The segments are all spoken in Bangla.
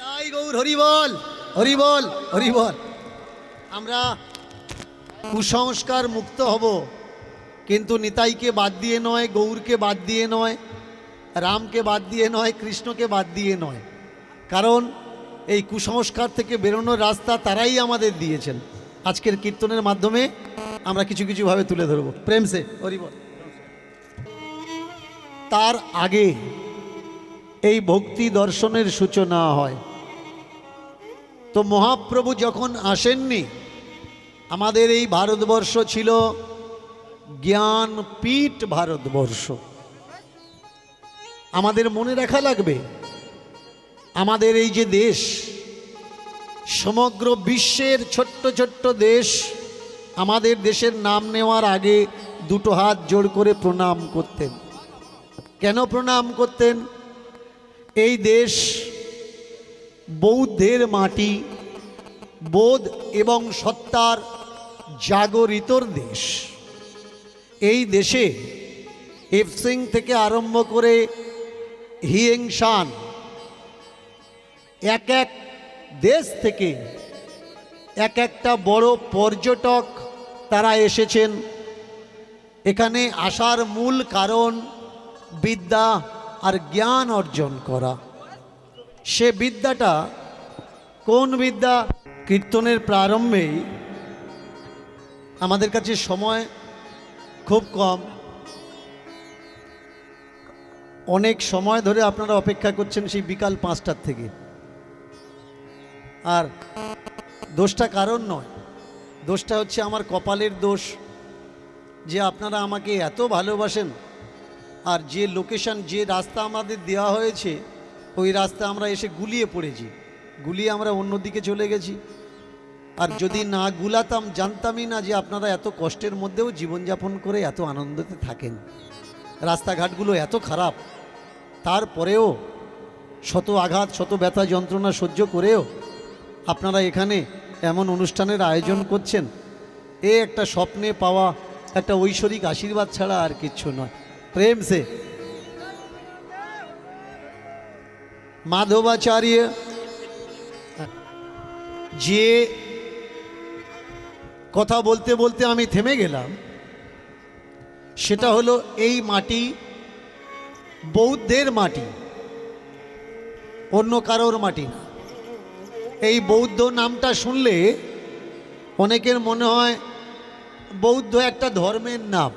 তাই গৌর হরিবল হরিবল হরিবল আমরা কুসংস্কার মুক্ত হব, কিন্তু নিতাইকে বাদ দিয়ে নয়, গৌরকে বাদ দিয়ে নয়, রামকে বাদ দিয়ে নয়, কৃষ্ণকে বাদ দিয়ে নয়। কারণ এই কুসংস্কার থেকে বেরোনোর রাস্তা তারাই আমাদের দিয়েছেন। আজকের কীর্তনের মাধ্যমে আমরা কিছু কিছুভাবে তুলে ধরব। প্রেমসে হরিবল তার আগে এই ভক্তি দর্শনের সূচনা হয়। তো মহাপ্রভু যখন আসেননি, আমাদের এই ভারতবর্ষ ছিল জ্ঞানপীঠ ভারতবর্ষ। আমাদের মনে রাখা লাগবে, আমাদের এই যে দেশ, সমগ্র বিশ্বের ছোট্ট ছোট্ট দেশ, আমাদের দেশের নাম নেওয়ার আগে দুটো হাত জোড় করে প্রণাম করতেন। কেন প্রণাম করতেন? এই দেশ বৌদ্ধের মাটি, বোধ এবং সত্তার জাগরিতর দেশ। এই দেশে এফসিং থেকে আরম্ভ করে হিয়েংশান এক এক দেশ থেকে এক একটা বড় পর্যটক তারা এসেছেন। এখানে আসার মূল কারণ বিদ্যা আর জ্ঞান অর্জন করা। সে বিদ্যাটা কোন বিদ্যা কীর্তনের প্রারম্ভেই আমাদের কাছে সময় খুব কম। অনেক সময় ধরে আপনারা অপেক্ষা করছেন সেই বিকাল পাঁচটার থেকে। আর দোষটা কারণ নয়। দোষটা হচ্ছে আমার কপালের দোষ যে আপনারা আমাকে এত ভালোবাসেন আর যে লোকেশন, যে রাস্তা আমাদের দেওয়া হয়েছে ওই রাস্তা আমরা এসে গুলিয়ে পড়েছি। গুলিয়ে আমরা অন্যদিকে চলে গেছি। আর যদি না গুলাতাম, জানতামই না যে আপনারা এত কষ্টের মধ্যেও জীবনযাপন করে এত আনন্দতে থাকেন। রাস্তাঘাটগুলো এত খারাপ। তারপরেও শত আঘাত, শত ব্যথা, যন্ত্রণা সহ্য করেও আপনারা এখানে এমন অনুষ্ঠানের আয়োজন করছেন, এ একটা স্বপ্নে পাওয়া একটা ঐশ্বরিক আশীর্বাদ ছাড়া আর কিচ্ছু নয়। প্রেম সে। মাধবাচার্য, যে কথা বলতে বলতে আমি থেমে গেলাম, সেটা হলো এই মাটি বৌদ্ধের মাটি, অন্য কারোর মাটি না। এই বৌদ্ধ নামটা শুনলে অনেকের মনে হয় বৌদ্ধ একটা ধর্মের নাম,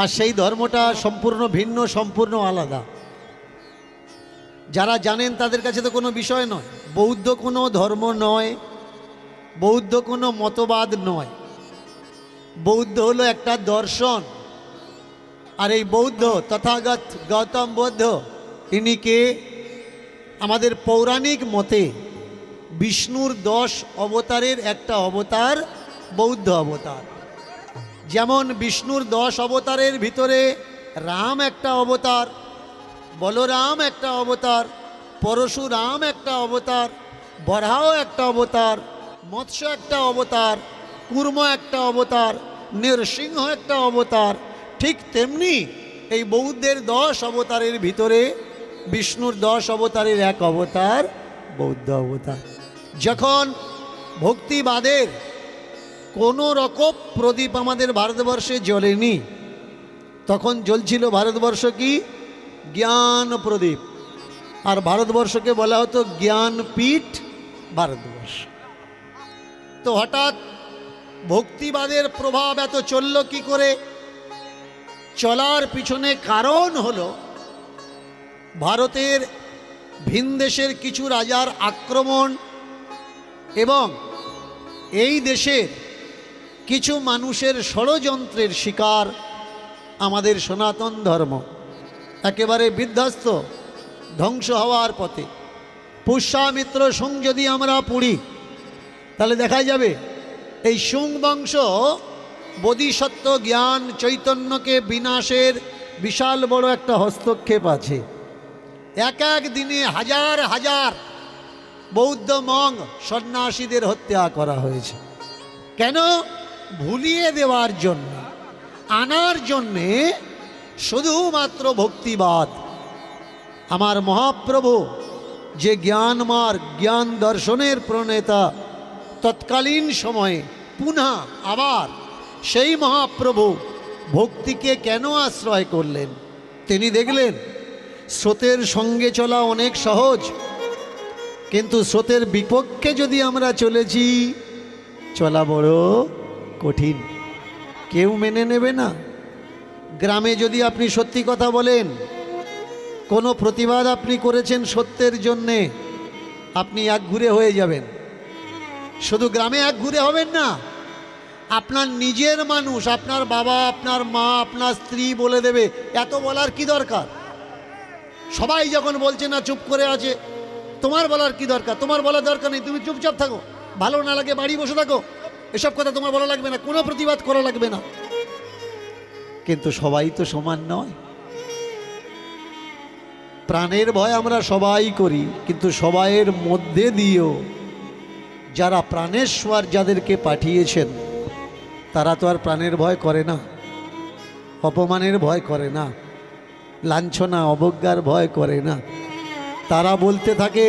আর সেই ধর্মটা সম্পূর্ণ ভিন্ন, সম্পূর্ণ আলাদা। যারা জানেন তাদের কাছে তো কোনো বিষয় নয়। বৌদ্ধ কোনো ধর্ম নয়, বৌদ্ধ কোনো মতবাদ নয়। বৌদ্ধ হলো একটা দর্শন। আর এই বৌদ্ধ তথাগত গৌতম বৌদ্ধ, ইনি কে? আমাদের পৌরাণিক মতে বিষ্ণুর দশ অবতারের একটা অবতার বৌদ্ধ অবতার। যেমন বিষ্ণুর দশ অবতারের ভিতরে রাম একটা অবতার বলরাম একটা অবতার, পরশুরাম একটা অবতার, বরাহ একটা অবতার, মৎস্য একটা অবতার, কুর্ম একটা অবতার, নৃসিংহ একটা অবতার। ঠিক তেমনি এই বৌদ্ধের দশ অবতারের ভিতরে বিষ্ণুর দশ অবতারের এক অবতার বৌদ্ধ অবতার। যখন ভক্তিবাদের কোনো রকম প্রদীপ আমাদের ভারতবর্ষে জ্বলেনি, তখন জ্বলছিল ভারতবর্ষ কি? জ্ঞান প্রদীপ। আর ভারতবর্ষকে বলা হতো জ্ঞানপীঠ ভারতবর্ষ। তো হঠাৎ ভক্তিবাদের প্রভাব এত চলল কি করে? চলার পিছনে কারণ হল ভারতের ভিনদেশের কিছু রাজার আক্রমণ এবং এই দেশের কিছু মানুষের ষড়যন্ত্রের শিকার আমাদের সনাতন ধর্ম। একেবারে বিধ্বস্ত, ধ্বংস হওয়ার পথে। পুষ্যামিত্র সুং যদি আমরা পড়ি, তাহলে দেখা যাবে, এই সুং বংশ বোধিসত্ত্ব জ্ঞান চৈতন্যকে বিনাশের বিশাল বড় একটা হস্তক্ষেপ আছে। এক এক দিনে হাজার হাজার বৌদ্ধ মং সন্ন্যাসীদের হত্যা করা হয়েছে। কেন? ভুলিয়ে দেওয়ার জন্য, আনার জন্যে শুধুমাত্র ভক্তিবাদ। আমার মহাপ্রভু যে জ্ঞান মার্গ জ্ঞান দর্শনের প্রণেতা, তৎকালীন সময়ে পুনঃ আবার সেই মহাপ্রভু ভক্তিকে কেন আশ্রয় করলেন? তিনি দেখলেন, স্রোতের সঙ্গে চলা অনেক সহজ। কিন্তু স্রোতের বিপক্ষে যদি আমরা চলেছি, চলা বড় কঠিন। কেউ মেনে নেবে না। গ্রামে যদি আপনি সত্যি কথা বলেন, কোনো প্রতিবাদ আপনি করেছেন সত্যের জন্যে, আপনি এক ঘুরে হয়ে যাবেন। শুধু গ্রামে এক ঘুরে হবেন না, আপনার নিজের মানুষ, আপনার বাবা, আপনার মা, আপনার স্ত্রী বলে দেবে, এত বলার কি দরকার? সবাই যখন বলছে না, চুপ করে আছে, তোমার বলার কি দরকার? তোমার বলার দরকার নেই, তুমি চুপচাপ থাকো। ভালো না লাগে, বাড়ি বসে থাকো। এসব কথা তোমার বলা লাগবে না, কোনো প্রতিবাদ করা লাগবে না। কিন্তু সবাই তো সমান নয়। প্রাণের ভয় আমরা সবাই করি, কিন্তু সবাইয়ের মধ্যে দিয়েও যারা প্রাণেশ্বর যাদেরকে পাঠিয়েছেন, তারা তো আর প্রাণের ভয় করে না, অপমানের ভয় করে না, লাঞ্ছনা, অবজ্ঞার ভয় করে না। তারা বলতে থাকে,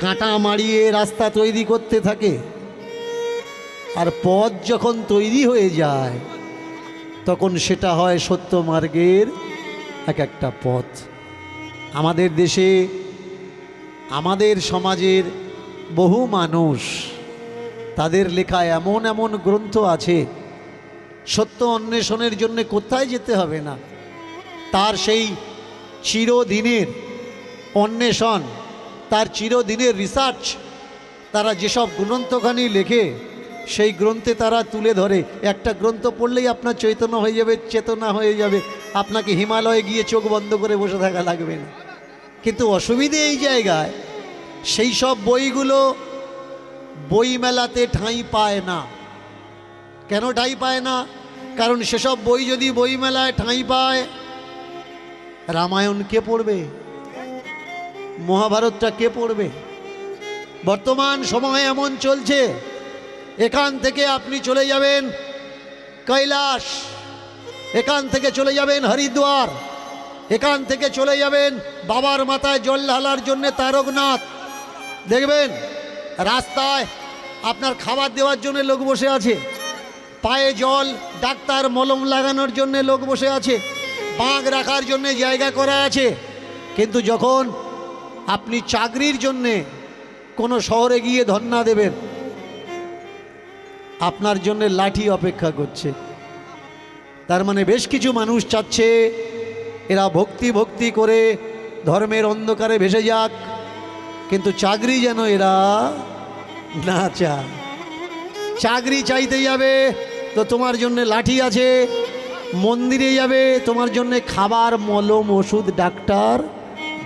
কাঁটা মারিয়ে রাস্তা তৈরি করতে থাকে, আর পথ যখন তৈরি হয়ে যায় তখন সেটা হয় সত্য মার্গের এক একটা পথ। আমাদের দেশে, আমাদের সমাজের বহু মানুষ তাদের লেখা এমন এমন গ্রন্থ আছে, সত্য অন্বেষণের জন্য কোথায় যেতে হবে না। তার সেই চিরদিনের অন্বেষণ, তার চিরদিনের রিসার্চ তারা যেসব গ্রন্থখানি লেখে সেই গ্রন্থে তারা তুলে ধরে। একটা গ্রন্থ পড়লেই আপনার চৈতন্য হয়ে যাবে, চেতনা হয়ে যাবে। আপনাকে হিমালয়ে গিয়ে চোখ বন্ধ করে বসে থাকা লাগবে না। কিন্তু অসুবিধে এই জায়গায়, সেই সব বইগুলো বইমেলাতে ঠাঁই পায় না। কেন ঠাঁই পায় না? কারণ সেসব বই যদি বইমেলায় ঠাঁই পায়, রামায়ণ কে পড়বে? মহাভারতটা কে পড়বে? বর্তমান সময় এমন চলছে এখান থেকে আপনি চলে যাবেন কৈলাস। এখান থেকে চলে যাবেন হরিদ্বার। এখান থেকে চলে যাবেন বাবার মাথায় জল ঢালার জন্যে তারকনাথ। দেখবেন, রাস্তায় আপনার খাবার দেওয়ার জন্য লোক বসে আছে। পায়ে জল, ডাক্তার মলম লাগানোর জন্য লোক বসে আছে। বাঁক রাখার জন্য জায়গা করা আছে। কিন্তু যখন আপনি চাকরির জন্যে কোনো শহরে গিয়ে ধর্না দেবেন আপনার জন্য লাঠি অপেক্ষা করছে। তার মানে বেশ কিছু মানুষ চাচ্ছে, এরা ভক্তি ভক্তি করে ধর্মের অন্ধকারে ভেসে যাক, কিন্তু চাকরি যেন এরা না চায়। চাকরি চাইতে যাবে তো তোমার জন্য লাঠি আছে, মন্দিরে যাবে, তোমার জন্য খাবার, মলম, ওষুধ, ডাক্তার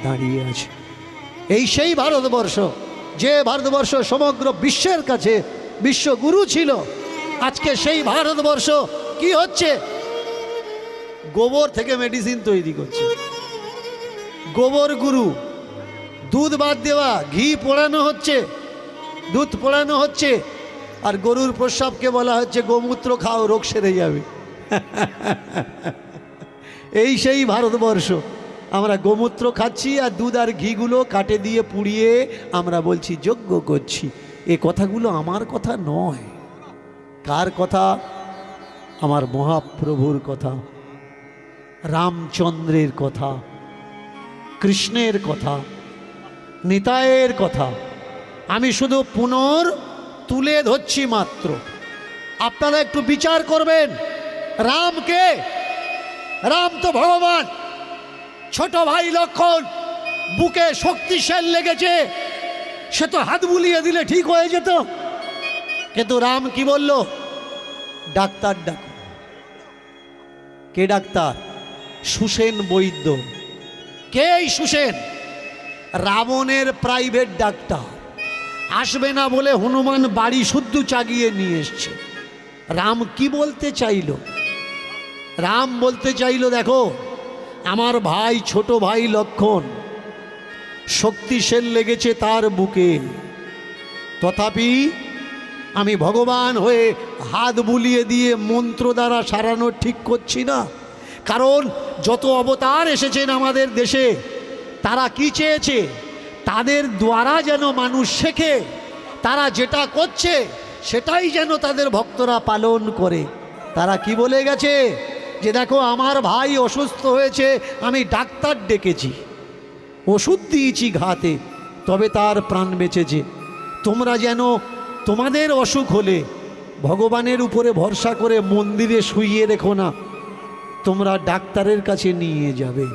দাঁড়িয়ে আছে। এই সেই ভারতবর্ষ, যে ভারতবর্ষ সমগ্র বিশ্বের কাছে বিশ্বগুরু ছিল। আজকে সেই ভারতবর্ষ কি হচ্ছে? গোবর থেকে মেডিসিন তৈরি করছে। গোবর গুরু, দুধ বাদ দেওয়া, ঘি পোড়ানো হচ্ছে, দুধ পোড়ানো হচ্ছে, আর গরুর প্রস্রাবকে বলা হচ্ছে, গোমূত্র খাও, রোগ সেরে যাবে। এই সেই ভারতবর্ষ। আমরা গোমূত্র খাচ্ছি আর দুধ আর ঘিগুলো কাটে দিয়ে পুড়িয়ে আমরা বলছি, যজ্ঞ করছি। এ কথাগুলো আমার কথা নয়। কার কথা? আমার মহাপ্রভুর কথা। রামচন্দ্রের কথা। কৃষ্ণের কথা। নিতায়ের কথা। আমি শুধু পুনর তুলে ধরছি মাত্র। আপনারা একটু বিচার করবেন। রামকে রাম তো ভগবান। ছোট ভাই লক্ষণ, বুকে শক্তিশাল লেগেছে। সে তো হাত বুলিয়ে দিলে ঠিক হয়ে যেত। কিন্তু রাম কি বলল? ডাক্তার ডাক। কে ডাক্তার? সুসেন বৈদ্য। কে সুসেন? রাবণের প্রাইভেট ডাক্তার। আসবে না বলে হনুমান বাড়ি শুদ্ধ চাগিয়ে নিয়ে এসছে। রাম কি বলতে চাইল? রাম বলতে চাইল, দেখো, আমার ভাই, ছোট ভাই লক্ষণ শক্তিশাল লেগেছে তার বুকে। তথাপি আমি ভগবান হয়ে হাত বুলিয়ে দিয়ে মন্ত্র দ্বারা সারানো ঠিক করছি না। কারণ যত অবতার এসেছেন আমাদের দেশে, তারা কি চেয়েছে? তাদের দ্বারা যেন মানুষ শেখে, তারা যেটা করছে, সেটাই যেন তাদের ভক্তরা পালন করে। তারা কি বলে গেছে? যে দেখো, আমার ভাই অসুস্থ হয়েছে, আমি ডাক্তার ডেকেছি। ওষুধ দিয়েছি ঘাতে, তবে তার প্রাণ বেঁচেছে। তোমরা যেন তোমাদের অসুখ হলে ভগবানের উপরে ভরসা করে মন্দিরে শুইয়ে রেখো না। তোমরা ডাক্তারের কাছে নিয়ে যাবে।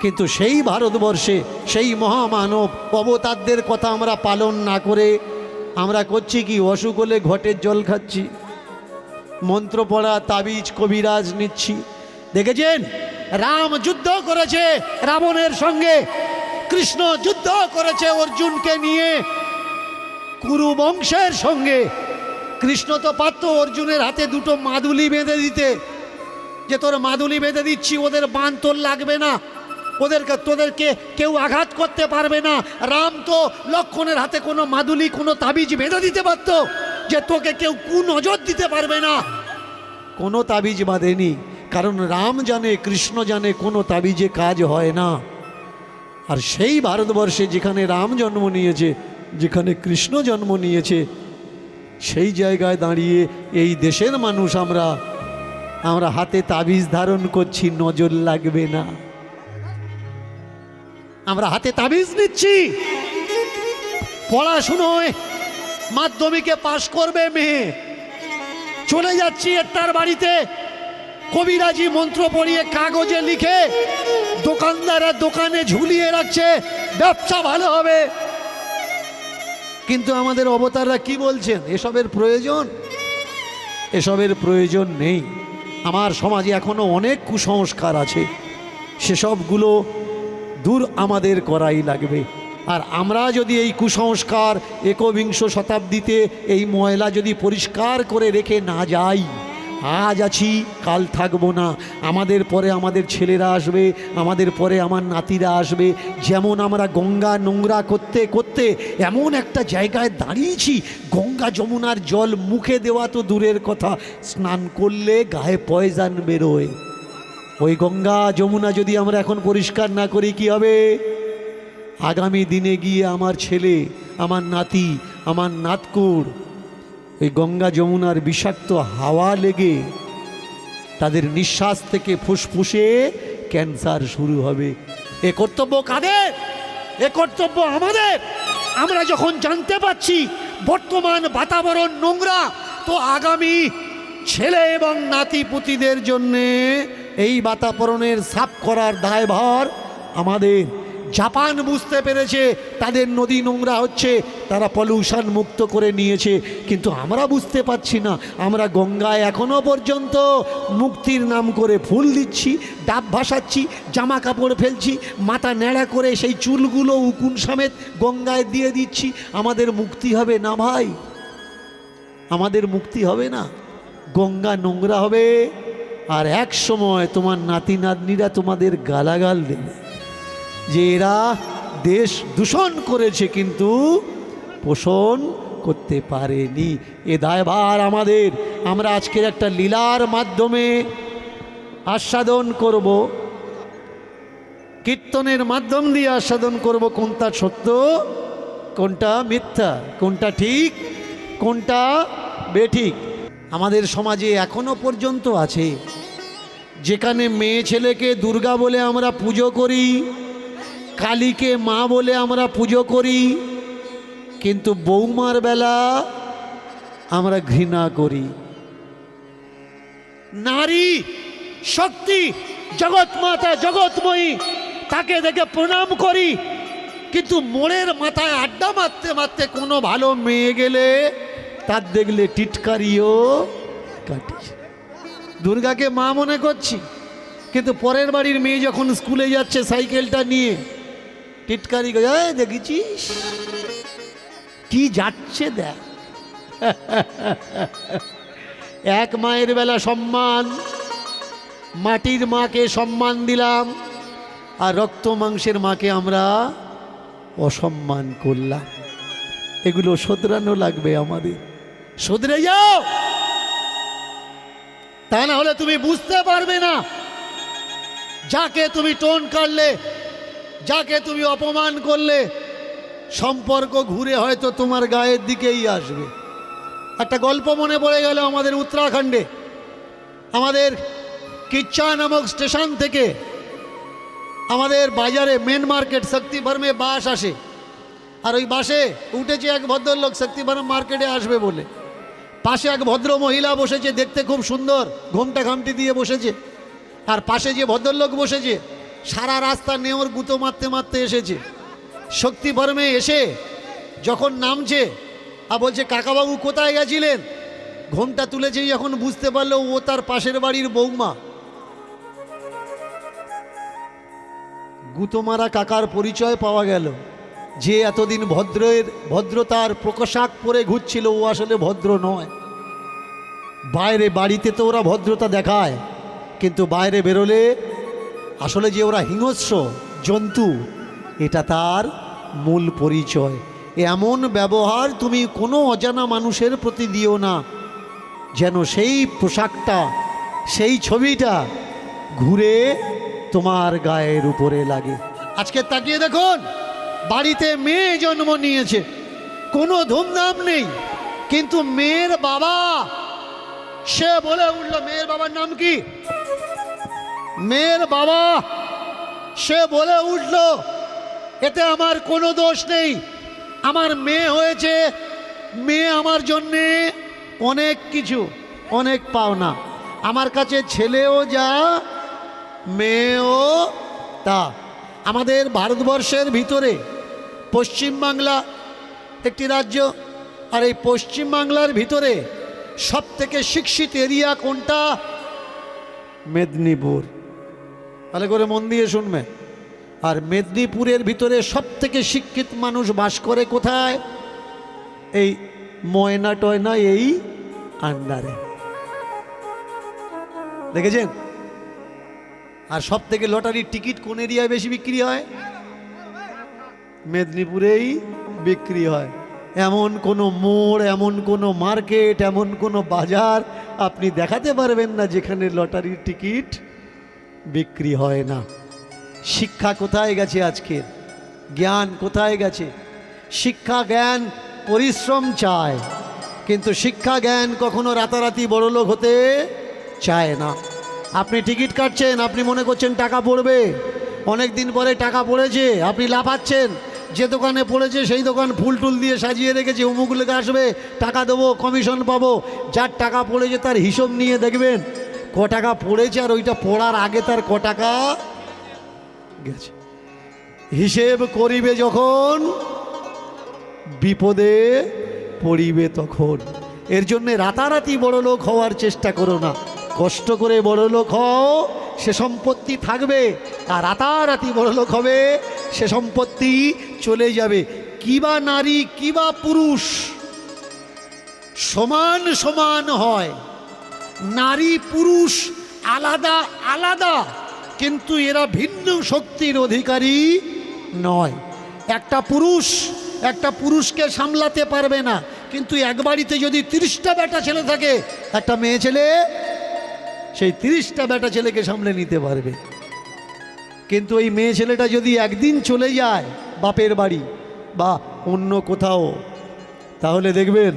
কিন্তু সেই ভারতবর্ষে সেই মহামানব অবতারদের কথা আমরা পালন না করে আমরা করছি কি, অসুখ হলে ঘটের জল খাচ্ছি। মন্ত্র পড়া, তাবিজ, কবিরাজ নিচ্ছি। দেখেছেন? রাম যুদ্ধ করেছে রাবণের সঙ্গে। কৃষ্ণ যুদ্ধ করেছে অর্জুনকে নিয়ে। কুরু বংশের সঙ্গে। কৃষ্ণ তো পারত অর্জুনের হাতে দুটো মাদুলি বেঁধে দিতে। যে তোর মাদুলি বেঁধে দিচ্ছি, ওদের বান তোর লাগবে না। ওদেরকে, তোদেরকে কেউ আঘাত করতে পারবে না। রাম তো লক্ষণের হাতে কোনো মাদুলি, কোনো তাবিজ বেঁধে দিতে পারতো, যে তোকে কেউ কু নজর দিতে পারবে না। কোনো তাবিজ বাঁধেনি, কারণ রাম জানে, কৃষ্ণ জানে কোনো তাবিজে কাজ হয় না। আর সেই ভারতবর্ষে যেখানে রাম জন্ম নিয়েছে, যেখানে কৃষ্ণ জন্ম নিয়েছে, সেই জায়গায় দাঁড়িয়ে এই দেশের মানুষ আমরা আমরা হাতে তাবিজ ধারণ করছি, নজর লাগবে না। আমরা হাতে তাবিজ নিচ্ছি। পড়াশুনোয় মাধ্যমিকে পাশ করবে মেয়ে। চলে যাচ্ছি একটার বাড়িতে। কবিরাজি মন্ত্র পড়িয়ে কাগজে লিখে দোকানদারের দোকানে ঝুলিয়ে রাখছে, ব্যবসা ভালো হবে। কিন্তু আমাদের অবতাররা কি বলছেন? এসবের প্রয়োজন? এসবের প্রয়োজন নেই। আমার সমাজে এখনও অনেক কুসংস্কার আছে। সেসবগুলো দূর আমাদের করাই লাগবে। আর আমরা যদি এই কুসংস্কার একবিংশ শতাব্দীতে এই ময়লা যদি পরিষ্কার করে রেখে না যাই আজ আছি, কাল থাকব না। আমাদের পরে আমাদের ছেলেরা আসবে, আমাদের পরে আমার নাতিরা আসবে। যেমন আমরা গঙ্গা নোংরা করতে করতে এমন একটা জায়গায় দাঁড়িয়েছি, গঙ্গা যমুনার জল মুখে দেওয়া তো দূরের কথা। স্নান করলে গায়ে পয়জান বেরোয়। ওই গঙ্গা যমুনা যদি আমরা এখন পরিষ্কার না করি, কি হবে? আগামী দিনে গিয়ে আমার ছেলে, আমার নাতি, আমার নাতকুর ওই গঙ্গা যমুনার বিষাক্ত হাওয়া লেগে তাদের নিঃশ্বাস থেকে ফুসফুসে ক্যান্সার শুরু হবে। এ কর্তব্য কাদের? এ কর্তব্য আমাদের? আমরা যখন জানতে পাচ্ছি বর্তমান বাতাবরণ নোংরা, তো আগামী ছেলে এবং নাতি পুতিদের জন্যে এই বাতাবরণের সাফ করার দায়ভার আমাদের। জাপান বুঝতে পেরেছে, তাদের নদী নোংরা হচ্ছে, তারা পলিউশন মুক্ত করে নিয়েছে। কিন্তু আমরা বুঝতে পারছি না, আমরা গঙ্গায় এখনও পর্যন্ত মুক্তির নাম করে ফুল দিচ্ছি, ডাব ভাসাচ্ছি, জামা কাপড় ফেলছি, মাথা ন্যাড়া করে সেই চুলগুলো উকুন সমেত গঙ্গায় দিয়ে দিচ্ছি। আমাদের মুক্তি হবে না ভাই। আমাদের মুক্তি হবে না। গঙ্গা নোংরা হবে। আর এক সময় তোমার নাতি নাতনিরা তোমাদের গালাগাল দেবে। যে এরা দেশ দূষণ করেছে কিন্তু পোষণ করতে পারেনি। এ দায়ভার আমাদের। আমরা আজকের একটা লীলার মাধ্যমে আস্বাদন করব। কীর্তনের মাধ্যম দিয়ে আস্বাদন করব কোনটা সত্য, কোনটা মিথ্যা, কোনটা ঠিক, কোনটা বেঠিক। আমাদের সমাজে এখনও পর্যন্ত আছে। যেখানে মেয়ে ছেলেকে দুর্গা বলে আমরা পুজো করি কালীকে মা বলে আমরা পুজো করি, কিন্তু বৌমার বেলা আমরা ঘৃণা করি। নারী শক্তি, জগৎ মাতা জগৎময়ী, তাকে দেখে প্রণাম করি, কিন্তু মোড়ের মাথায় আড্ডা মারতে মারতে কোনো ভালো মেয়ে গেলে তার দেখলে টিটকারিও কাটি। দুর্গাকে মা মনে করছি, কিন্তু পরের বাড়ির মেয়ে যখন স্কুলে যাচ্ছে সাইকেলটা নিয়ে টিটকারি করে, "এই দেখেছিস? কি যাচ্ছে দেখ। এক মায়ের বেলা সম্মান মাটির মাকে সম্মান দিলাম আর রক্ত মাংসের মাকে আমরা অসম্মান করলাম। এগুলো শোধরানো লাগবে আমাদের। শোধরে যাও! তা না হলে তুমি বুঝতে পারবে না। যাকে তুমি টোন কাটলে যাকে তুমি অপমান করলে, সম্পর্ক ঘুরে হয়তো তোমার গায়ের দিকেই আসবে। একটা গল্প মনে পড়ে গেল আমাদের উত্তরাখণ্ডে। আমাদের কিচ্ছা নামক স্টেশন থেকে আমাদের বাজারে মেন মার্কেট শক্তি ফার্মে বাস আসে। আর ওই বাসে উঠেছে এক ভদ্রলোক শক্তি ফার্ম মার্কেটে আসবে বলে। পাশে এক ভদ্র মহিলা বসেছে, দেখতে খুব সুন্দর ঘোমটা ঘামটি দিয়ে বসেছে। আর পাশে যে ভদ্রলোক বসেছে সারা রাস্তা নেওর গুঁতো মারতে মারতে এসেছে। শক্তি ফার্মে এসে যখন নামছে, আর বলছে, কাকাবাবু কোথায় গেছিলেন? ঘোমটা তুলেছে যখন বুঝতে পারল, ও তার পাশের বাড়ির বৌমা। গুতোমারা কাকার পরিচয় পাওয়া গেল। যে এতদিন ভদ্রের, ভদ্রতার প্রকাশাক পরে ঘুরছিল, ও আসলে ভদ্র নয়। বাইরে বাড়িতে তো ওরা ভদ্রতা দেখায়, কিন্তু বাইরে বেরোলে আসলে যে ওরা হিংস্র জন্তু, এটা তার মূল পরিচয়। এমন ব্যবহার তুমি কোনো অজানা মানুষের প্রতি দিও না, যেন সেই পোশাকটা, সেই ছবিটা ঘুরে তোমার গায়ের উপরে লাগে। আজকে তাকিয়ে দেখুন, বাড়িতে মেয়ে জন্ম নিয়েছে। কোনো ধুমধাম নেই, কিন্তু মেয়ের বাবা, সে বলে উঠল, মেয়ের বাবার নাম কি? মেয়ের বাবা, সে বলে উঠল, এতে আমার কোনো দোষ নেই। আমার মেয়ে হয়েছে, মেয়ে আমার জন্যে অনেক কিছু, অনেক পাওনা। আমার কাছে ছেলেও যা, মেয়েও তা। আমাদের ভারতবর্ষের ভিতরে পশ্চিমবাংলা একটি রাজ্য, আর এই পশ্চিমবাংলার ভিতরে সব থেকে শিক্ষিত এরিয়া কোনটা? মেদিনীপুর। তাহলে করে মন দিয়ে শুনবে। আর মেদিনীপুরের ভিতরে সব থেকে শিক্ষিত মানুষ বাস করে কোথায়? এই ময়না টয়না, এই আন্ডারে। দেখেছেন? আর সব থেকে লটারির টিকিট কোন এরিয়ায় বেশি বিক্রি হয়? মেদিনীপুরেই বিক্রি হয়। এমন কোনো মোড়, এমন কোনো মার্কেট, এমন কোনো বাজার আপনি দেখাতে পারবেন না যেখানে লটারির টিকিট বিক্রি হয় না। শিক্ষা কোথায় গেছে আজকের? জ্ঞান কোথায় গেছে? শিক্ষা জ্ঞান পরিশ্রম চায়, কিন্তু শিক্ষা জ্ঞান কখনো রাতারাতি বড়লোক হতে চায় না। আপনি টিকিট কাটছেন, আপনি মনে করছেন টাকা পড়বে। অনেক দিন পরে টাকা পড়েছে, আপনি লাফাচ্ছেন। যে দোকানে পড়েছে, সেই দোকান ফুল টুল দিয়ে সাজিয়ে রেখেছে, অমুক লেগে আসবে, টাকা দেবো কমিশন পাবো। যার টাকা পড়েছে তার হিসাব নিয়ে দেখবেন। ক টাকা পড়েছে আর ওইটা পড়ার আগে তার ক টাকা গেছে। হিসেব করিবে যখন, বিপদে পড়িবে তখন। এর জন্যে রাতারাতি বড় লোক হওয়ার চেষ্টা করো না। কষ্ট করে বড় লোক হও, সে সম্পত্তি থাকবে। আর রাতারাতি বড় লোক হবে, সে সম্পত্তি চলে যাবে। কিবা নারী কিবা পুরুষ, সমান সমান হয়। নারী, পুরুষ আলাদা আলাদা। কিন্তু এরা ভিন্ন শক্তির অধিকারী নয়। একটা পুরুষ, একটা পুরুষকে সামলাতে পারবে না। কিন্তু এক বাড়িতে যদি তিরিশটা বেটা ছেলে থাকে, একটা মেয়ে ছেলে, সেই তিরিশটা বেটা ছেলেকে সামলে নিতে পারবে। কিন্তু এই মেয়ে ছেলেটা যদি একদিন চলে যায় বাপের বাড়ি বা অন্য কোথাও, তাহলে দেখবেন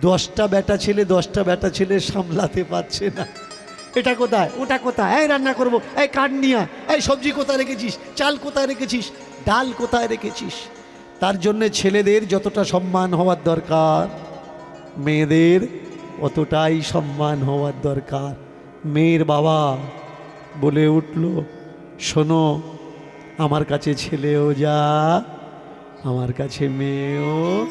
দশটা বেটা ছেলে, দশটা বেটা ছেলে সামলাতে পারছে না। এটা কোথায়? ওটা কোথায়? এই রান্না করব, এই কাঠ নিয়া এই সবজি কোথায় রেখেছিস? চাল কোথায় রেখেছিস? ডাল কোথায় রেখেছিস? তার জন্যে ছেলেদের যতটা সম্মান হওয়ার দরকার, মেয়েদের অতটাই সম্মান হওয়ার দরকার। মেয়ের বাবা বলে উঠল, শোনো, আমার কাছে ছেলেও যা, আমার কাছে মেয়েও